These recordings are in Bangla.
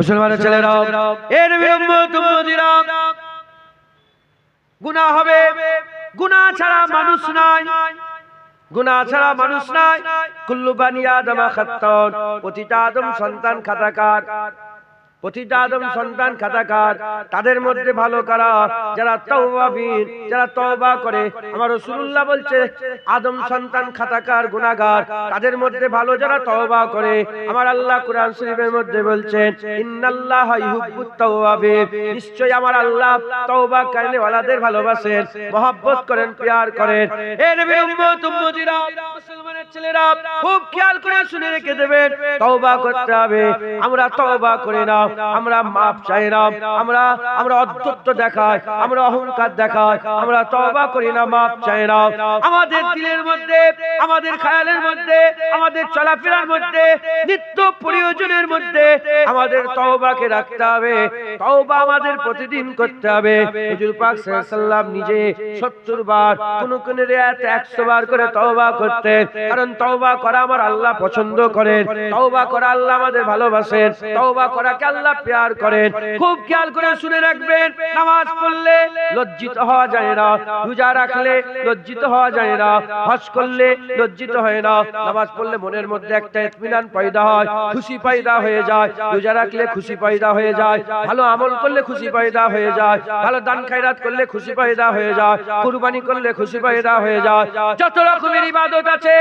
মুসলমানের ছেলেরা এর বিরম্বরা গুনাহ হবে। গুনাহ ছাড়া মানুষ নাই। গুনা ছাড়া মানুষ নাই। কুল্লু বানিয়া আদম খাত্তন প্রতিটা আদম সন্তান খাতাকার। প্রতিটা আদম সন্তান খাতাকার তাদের মধ্যে ভালো কারা? যারা তওবাবিন যারা তওবা করে। আমার রাসূলুল্লাহ বলছে, আদম সন্তান খাতাকার গুনাহগার, তাদের মধ্যে ভালো যারা তওবা করে। আমার আল্লাহ কোরআন শরীফের মধ্যে বলছেন, ইন্নাল্লাহা ইউহিব্বুত তাওয়াবিন নিশ্চয়ই আমার আল্লাহ তওবা করনে ওয়ালাদের ভালোবাসেন, মহব্বত করেন, প্যার করেন। এ নবীর উম্মত, উম্মতিরা ছেলেরা খুব খেয়াল করে শুনে রেখে দেবেন, তওবা করতে হবে। আমরা তওবা করে না, আমরা মাপ চাই না, আমরা আমরা অধ্যত্ব দেখাই, আমরা অহংকার দেখাই, আমরা তওবা করি না, মাপ চাই না। আমাদের দিলের মধ্যে, আমাদের খায়ালের মধ্যে, আমাদের চলাফেরার মধ্যে, নিত্য প্রয়োজনের মধ্যে আমাদের তওবাকে রাখতে হবে। তওবা আমাদের প্রতিদিন করতে হবে। হুজুর পাক সাল্লাল্লাহু নিজে 70 বার কোন কোন রিয়াতে 100 বার করে তওবা করতেন। কারণ তওবা করা আমার আল্লাহ পছন্দ করেন। তওবা করা আল্লাহ আমাদের ভালোবাসেন। তওবা করাকে আল্লাহ প্যার করেন। খুব খেয়াল করে শুনে রাখবেন, নামাজ পড়লে লজ্জিত হওয়া যায় না। রোজা রাখলে লজ্জিত হওয়া যায় না। হজ করলে লজ্জিত হয় না। নামাজ পড়লে মনের মধ্যে একটা ইতমিনান পয়দা হয়, খুশি পয়দা হয়ে যায়। রোজা রাখলে খুশি পয়দা হয়ে যায়। ভালো আমল করলে খুশি পয়দা হয়ে যায়। ভালো দান খায়রাত করলে খুশি পয়দা হয়ে যায়। কুরবানি করলে খুশি পয়দা হয়ে যায়। যত রকমের ইবাদত আছে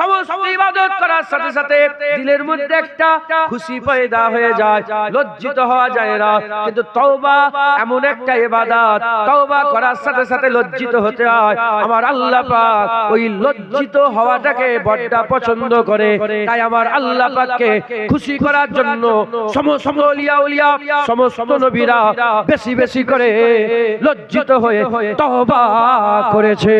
সমস্ত ইবাদত করার সাথে সাথে দিলের মধ্যে একটা খুশি পয়দা হয়ে যায় লজ্জিত হওয়া যায় না। কিন্তু তওবা এমন একটা ইবাদত তওবা করার সাথে সাথে লজ্জিত হতে হয়। আমার আল্লাহ পাক ওই লজ্জিত হওয়াটাকে বড্ডা পছন্দ করে। তাই আমার আল্লাহ পাককে খুশি করার জন্য সমস্ত উলিয়া সমস্ত নবীরা বেশি বেশি করে লজ্জিত হয়ে তওবা করেছে।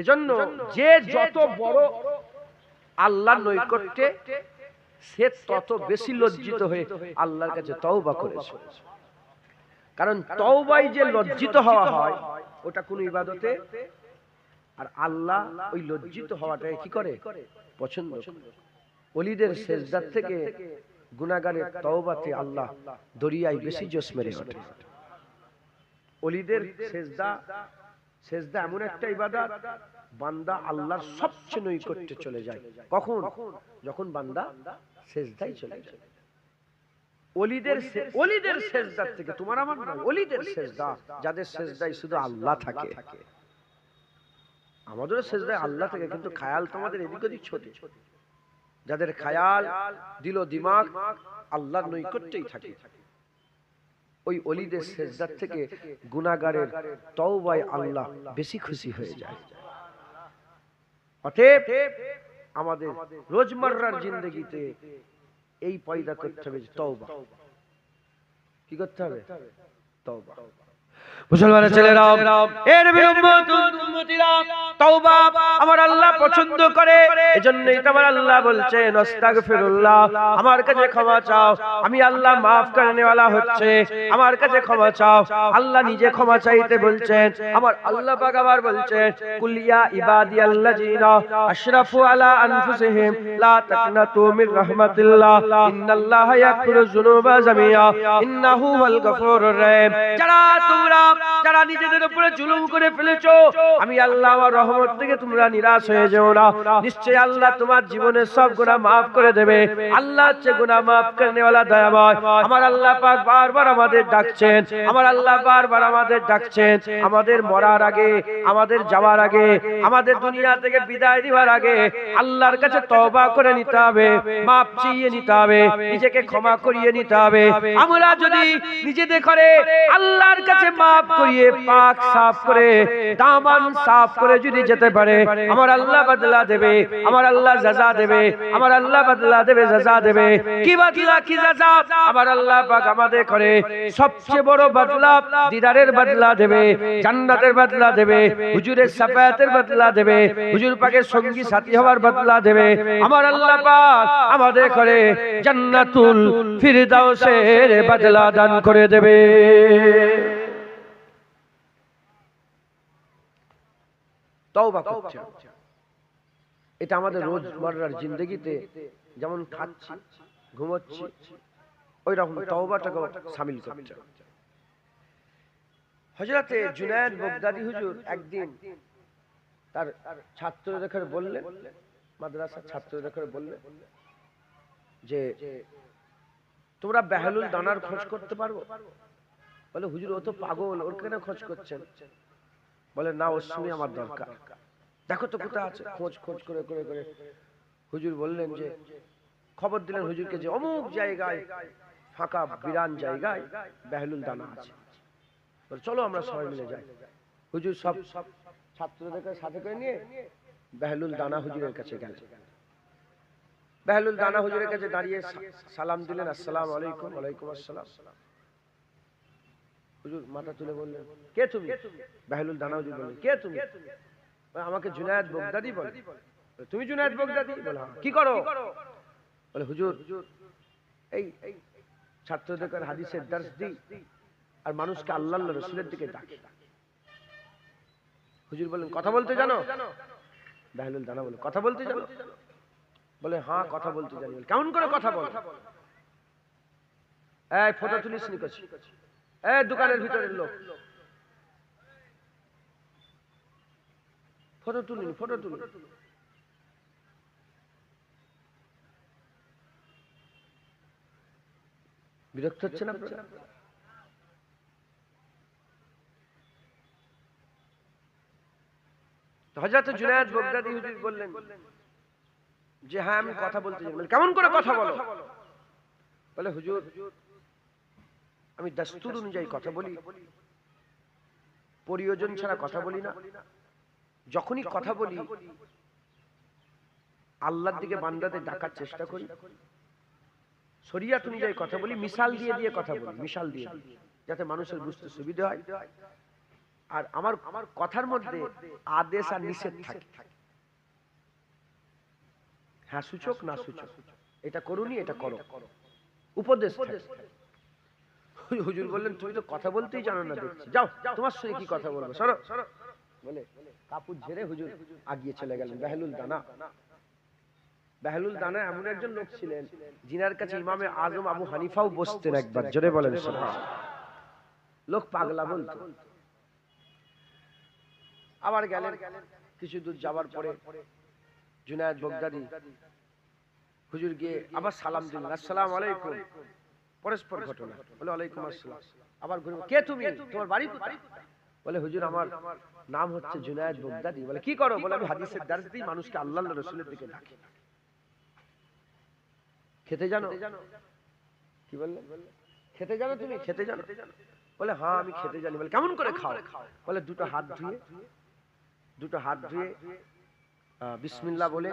এজন্য যে যত বড় আল্লাহর নৈকট্যে সে তত বেশি লজ্জিত হয়ে আল্লাহর কাছে তওবা করেছে। কারণ তওবাই যে লজ্জিত হওয়া হয় ওটা কোন ইবাদতে আর আল্লাহ ওই লজ্জিত হওয়াটাকে কি করে? পছন্দ করে। অলিদের সেজদার থেকে গুনাগারের তওবাতে আল্লাহ দরিয়ায় বেশি জোশ মেরে ওঠে। অলিদের সেজদা সেজদা এমন একটা ইবাদত বান্দা আল্লাহর সবচেয়ে নৈকট্যে চলে যায়। কখন? যখন বান্দা সেজদাই চলে যায়। অলিদের অলিদের সেজদার থেকে তোমার আমার নয়। অলিদের সেজদা যাদের সেজদায় শুধু আল্লাহ থাকে। আমাদেরও সেজদায় আল্লাহ থাকে কিন্তু খায়াল তোমাদের এদিক ওদিক ছোটে। যাদের খায়াল দিল দিমাগ আল্লাহর নৈকট্যেই থাকে। ওই অলিদের সেজদার থেকে গুনাগারের তওবায় আল্লাহ বেশি খুশি হয়ে যায়। অতএব আমাদের রোজমার্রার জিন্দগিতে এই পয়দা করতে হবে তওবা। কি করতে হবে? তওবা। মুসলমানের ছেলেরা এর তওবা আমার আল্লাহ পছন্দ করে। এজন্যই তো আল্লাহ বলছেন আস্তাগফিরুল্লাহ আমার কাছে ক্ষমা চাও। আমি আল্লাহ maaf করনে वाला হচ্ছে আমার কাছে ক্ষমা চাও। আল্লাহ নিজে ক্ষমা চাইতে বলছেন আমার আল্লাহ পাক আবার বলছেন কুলিয়া ইবাদিয়াল্লাযিনা আশরাফু আলা আনফুসিহিম লা তাকনাতু মির রাহমাতিল্লাহ ইন্নাল্লাহা ইয়াগফিরু যুনুবা জামিয়া ইন্নাহু হুয়াল গফুরুর রহিম। যারা তোমরা Rob. যারা নিজেদের উপরে জুলুম করে ফেলেছো, আমি আল্লাহ আমার রহমত থেকে তোমরা নিরাশ হয়ে যেও না। নিশ্চয়ই আল্লাহ তোমার জীবনের সব গুনাহ maaf করে দেবে। আল্লাহ হচ্ছে গুনাহ maaf করনে वाला দয়াময়। আমার আল্লাহ পাক বারবার আমাদের ডাকছেন। আমার আল্লাহ বারবার আমাদের ডাকছেন। আমাদের মরার আগে, আমাদের যাওয়ার আগে, আমাদের দুনিয়া থেকে বিদায় দেওয়ার আগে আল্লাহর কাছে তওবা করে নিতে হবে, মাপ চেয়ে নিতে হবে, নিজেকে ক্ষমা করিয়ে নিতে হবে। আমরা যদি নিজেদের করে আল্লাহর কাছে মাপ করিয়ে পাক সাফ করে, দামান সাফ করে যদি যেতে পারে, আমার আল্লাহ বদলা দেবে, আমার আল্লাহ জাজা দেবে, আমার আল্লাহ বদলা দেবে, জাজা দেবে। কি বদলা, কি জাজা? আমার আল্লাহ পাক আমাদের করে সবচেয়ে বড় বদলা দিদারের বদলা দেবে, জান্নাতের বদলা দেবে, হুজুরের সাফায়াতের বদলা দেবে, হুজুর পাকের সঙ্গী সাথী হওয়ার বদলা দেবে। আমার আল্লাহ পাক আমাদের করে জান্নাতুল ফিরদাউসের বদলা দান করে দেবে। তওবা হবে। এটা আমাদের জিন্দগিতে যেমন খাচ্ছি ঘুমোচ্ছি ওই রকম তওবাটাকে সামিল হবে। হজরতে জুনায়দ বগদাদি হুজুর একদিন তার ছাত্রদের করে বললেন মাদ্রাসার ছাত্রদের করে বললেন যে তোমরা বেহালুল দানার খোঁজ করতে পারব বলে হুজুর ও তো পাগল ওর কেন খোঁজ করছেন? বলে না সঙ্গে আমার দরকার। দেখো তো কোথায় আছে? খোঁজ খোঁজ করে করে করে। হুজুর বললেন যে খবর দিলেন হুজুরকে যে অমুক জায়গায় ফাঁকা বিরান জায়গায় বেহলুল দানা আছে। চলো আমরা সবাই মিলে যাই। হুজুর সব সব ছাত্রদেরকে সাথে করে নিয়ে বেহলুল দানা হুজুরের কাছে গেলেন। বেহলুল দানা হুজুরের কাছে দাঁড়িয়ে সালাম দিলেন আসসালাম আলাইকুম ওয়ালাইকুম আসসালাম। হুজুর, মাথা তুলে বললেন, কে তুমি? বেহলুল দানা বললেন, কে তুমি? আমাকে জুনায়েদ বগদাদি বলে। তুমি জুনায়েদ বগদাদি? বলে "হ্যাঁ।" কি করো? বলে, হুজুর, এই ছাত্রদের হাদিসের দার্স দিই আর মানুষকে আল্লাহ রসুলের দিকে ডাকে। হুজুর বলেন কথা বলতে জানো? বেহলুল দানা বলে, কথা বলতে জানো? বলে হ্যাঁ কথা বলতে জানি। কেমন করে কথা বল? এই, ফটো তুলিস নি কছি দোকানের ভিতরের লোক। ফটো তুলিনি ফটো তুলি বিরক্ত হচ্ছে না আপনারা? হজরত জুনায়েদ বগদাদি হুজুর বললেন যে হ্যাঁ আমি কথা বলতে বলে, কেমন করে কথা বলো? বলে? হুজুর আমি দস্তুর অনুযায়ী কথা বলি। প্রয়োজন ছাড়া কথা বলি না। যখনই কথা বলি আল্লাহর দিকে বান্দাদের ডাকার চেষ্টা করি। শরিয়াত অনুযায়ী কথা বলি মিশাল দিয়ে দিয়ে কথা বলি মিশাল দিয়ে। যাতে মানুষের বুঝতে সুবিধা হয়। আর আমার আমার কথার মধ্যে আদেশ আর নিষেধ থাকে। হ্যাঁ সূচক না সূচক এটা করুনি এটা করো। উপদেশ হুজুর বললেন, তুমি তো কথা বলতেই জানো না দেখছি। যাও, তোমার সঙ্গে কি কথা বলব? সরো। বলে, কাপড় ঝেড়ে হুজুর আগিয়ে চলে গেলেন, বেহলুল দানা। বেহলুল দানা এমন একজন লোক ছিলেন, যিনার কাছে ইমামে আজম আবু হানিফাও বসতেন একবার। জোরে বলেন লোক পাগলা বলতো। আবার গেলেন, কিছু দূর যাওয়ার পরে জুনায়দ বগদাদি হুজুর গিয়ে আবার সালাম দিলেন, আসসালাম আলাইকুম। পরস্পর ঘটনা। বলে ওয়ালাইকুম আসসালাম। আবার ঘুরে কে তুমি? তোমার বাড়ি কোথায় বলে হুজুর আমার নাম হচ্ছে জুনায়দ বগদাদি। বলে কি করো? বলে আমি হাদিসের দার্স দিই মানুষকে আল্লাহ রসুলের দিকে ডাকি। খেতে জানো? কি বললে? খেতে জানো তুমি? খেতে জানো? বলে হ্যাঁ আমি খেতে জানি। বলে কেমন করে খাও? বলে দুটো হাত ধুয়ে দুটো হাত ধুয়ে বিসমিল্লাহ বলে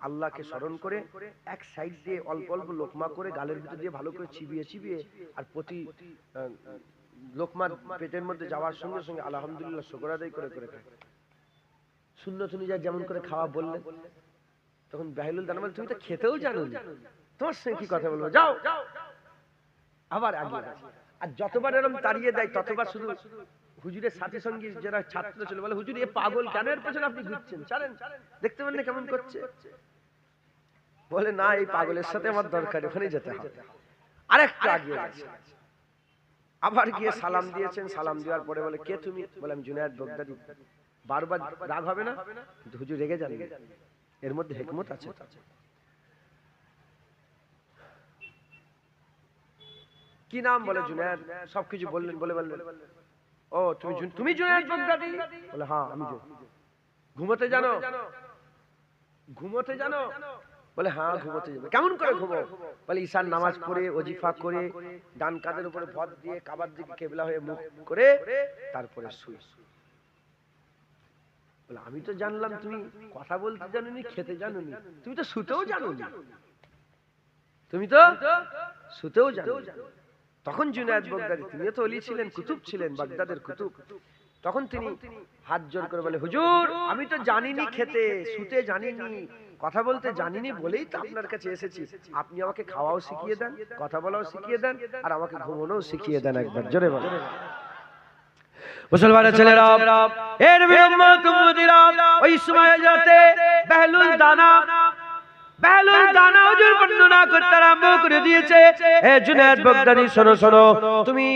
আল্লাহকে স্মরণ করে এক সাইড দিয়ে অল্প অল্প লোকমা করে গালের ভিতর দিয়ে ভালো করে চিবিয়ে চিবিয়ে আর প্রতি লোকমার পেটের মধ্যে যাওয়ার সঙ্গে সঙ্গে আলহামদুলিল্লাহ শুকর আদায় করে করে খায়। শূন্য যা যেমন করে খাওয়া বললেন তখন বাহিলুল দানা তুমি তো খেতেও জানো তোমার সঙ্গে কি কথা বলব? যাও। আবার আগে। আর যতবার এরকম তাড়িয়ে দেয় ততবার শুধু হুজুরের সাথে সঙ্গে যারা ছাত্র ছিল বলে হুজুর এ পাগল কেন এর পেছনে আপনি ঘুরছেন? ছাড়েন দেখতে পারেন না কেমন করছে? বলে, না, এই পাগলের সাথে আমার দরকার ওখানে যেতে হবে। আরেকটু আগিয়ে গেছে আবার গিয়ে সালাম দিয়েছেন, সালাম দেওয়ার পরে বলে, কে তুমি? বলে, আমি জুনায়দ বগদাদি। বারবার রাগ হবে না? হুজুর রেগে যান। এর মধ্যে হেকমত আছে। কি নাম? বলে, জুনায়দ। সবকিছু বললেন, বলে, বললেন। ও, তুমি তুমি জুনায়দ বগদাদি? বলে হ্যাঁ আমি ঘুমোতে জানো? ঘুমোতে জানো? বলে হ্যাঁ ঘুমোতে যাবে। কেমন করে ঘুমো বলে ঈশান নামাজ পড়ে ওজিফা করে ডান কাঁধের উপরে ভর দিয়ে কাবার দিকে কেবলা হয়ে মুখ করে তারপরে শুই। বলে আমি তো জানলাম তুমি কথা বলতে জানোনি খেতে জানোনি। তুমি তো শুতেও জানোনি। তুমি তো শুতেও জানো তখন জুনায়দ বগদাদি তিনিও তো অলি ছিলেন কুতুব ছিলেন বাগদাদের কুতুব। তখন তিনি হাত জোর করে বলে হুজুর আমি তো জানিনি খেতে শুতে জানিনি। কথা বলতে জানিনি বলেই তো আপনার কাছে এসেছি। আপনি আমাকে খাওয়াও শিখিয়ে দেন কথা বলাও শিখিয়ে দেন আর আমাকে ঘুমানোও শিখিয়ে দেন একবার। জোরে বলেন মুসলমানের ছেলেরা এর বিম্মত উম্মতিরা ওই সময় যাতে বেহলুল দানা বেহলুল দানা হুজুর করতে আরম্ভ করে দিয়েছে। হে জুনায়েদ বাগদাদি শোনো শোনো তুমি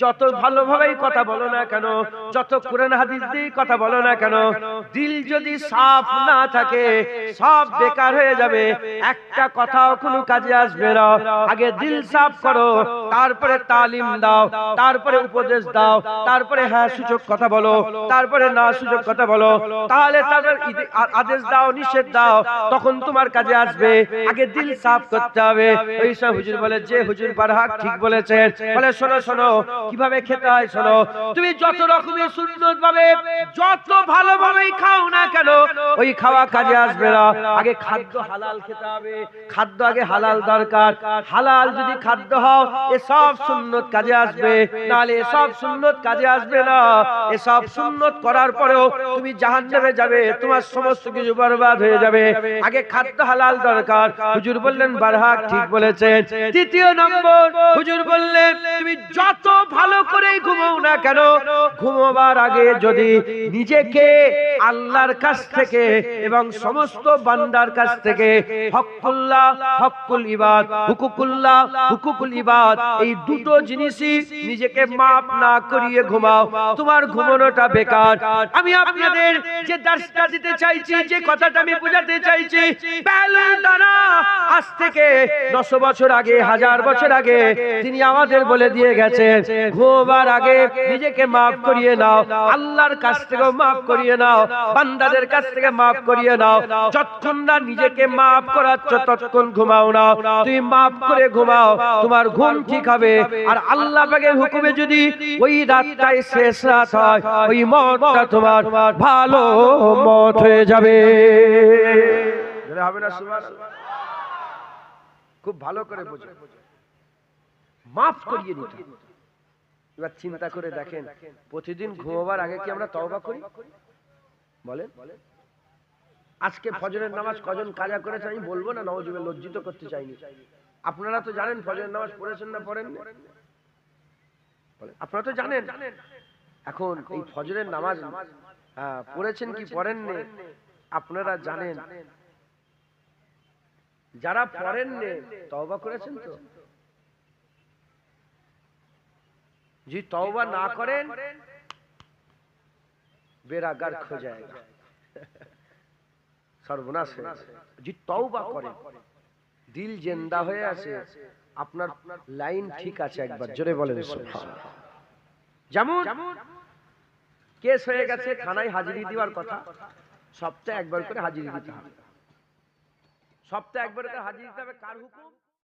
যত ভালোভাবেই কথা বলো না কেন, যত কোরআন হাদিস দিয়ে কথা বলো না কেন, দিল যদি সাফ না থাকে, সব বেকার হয়ে যাবে। একটা কথাও কোনো কাজে আসবে না। আগে দিল সাফ করো, তারপরে তালিম দাও, তারপরে উপদেশ দাও, তারপরে হ্যাঁ সুযোগ কথা বলো, তারপরে না সুযোগ কথা বলো। তাহলে তাদের আদেশ দাও, নিষেধ দাও, তখন তোমার কাজে আসবে। আগে দিল সাফ করতে হবে। ওই সব হুজুর বলে, যে হুজুর বারহাক ঠিক বলেছেন। বলে, শোনো শোনো কীভাবে খেতে হয় শোনো। তুমি যত রকমের সুন্দর ভাবে যত ভালোভাবেই খাও না কেন ওই খাওয়া কাজে আসবে না। আগে খাদ্য হালাল খেতে হবে। খাদ্য আগে হালাল দরকার। হালাল যদি খাদ্য হও এসব সুন্নত কাজে আসবে। নাহলে এসব সুন্নত কাজে আসবে না। এসব সুন্নত করার পরেও তুমি জাহান্নামে যাবে তোমার সমস্ত কিছু বরবাদ হয়ে যাবে। আগে খাদ্য হালাল দরকার। হুজুর বললেন বারহাক ঠিক বলেছেন। তৃতীয় নম্বর হুজুর বললেন তুমি যত ভালো করেই ঘুমাও না কেন? ঘুমোবার আগে যদি নিজেকে আল্লাহর কাছ থেকে এবং সমস্ত বান্দার কাছ থেকে হকুল্লাহ, হকুল ইবাদ, হুকুকুল্লাহ, হুকুকুল ইবাদ, এই দুটো জিনিসই নিজেকে মাপ না করিয়ে ঘুমাও। তোমার ঘুমানোটা বেকার। আমি আপনাদের যে দাসটা দিতে চাইছি, যে কথাটা আমি বোঝাতে চাইছি আজ থেকে নশো বছর আগে, হাজার বছর আগে তিনি আমাদের বলে দিয়ে গেছেন ঘুমাবার আগে নিজেকে মাফ করিয়ে নাও। আল্লাহর কাছ থেকে মাফ করিয়ে নাও। বান্দাদের কাছ থেকে মাফ করিয়ে নাও। যতক্ষণ না নিজেকে মাফ করাচ্ছ, ততক্ষণ ঘুমাও না। তুমি মাফ করে ঘুমাও। তোমার ঘুম ঠিক হবে। আর আল্লাহ পাকের হুকুমে যদি ওই রাতটাই শেষ রাত হয়, ওই মতটা তোমার ভালো মত হয়ে যাবে। খুব ভালো করে বোঝো। মাফ করিয়ে হবে। এবার চিন্তা করে দেখেন প্রতিদিন ঘুমাবার আগে কি আমরা তওবা করি? বলেন। আজকে ফজরের নামাজ কজন কাজা করেছে আমি বলব না নওজুবে লজ্জিত করতে চাইনি। আপনারা তো জানেন ফজরের নামাজ পড়েছেন না পড়েন আপনারা তো জানেন। এখন এই ফজরের নামাজ আহ, পড়েছেন কি পড়েননি? আপনারা জানেন। যারা পড়েননি তওবা করেছেন তো? যদি তওবা না করেন বেরাগার খো যায়গা সর্বনাশ হয়ে যদি তওবা করেন দিল জেন্দা হয়ে আছে আপনার লাইন ঠিক আছে একবার জোরে বলেন। যেমন কেস হয়ে গেছে থানায় হাজিরি দেওয়ার কথা সপ্তাহে একবার করে হাজিরি দিতে হবে সপ্তাহে একবার করে হাজিরি দিতে হবে কার হুকুম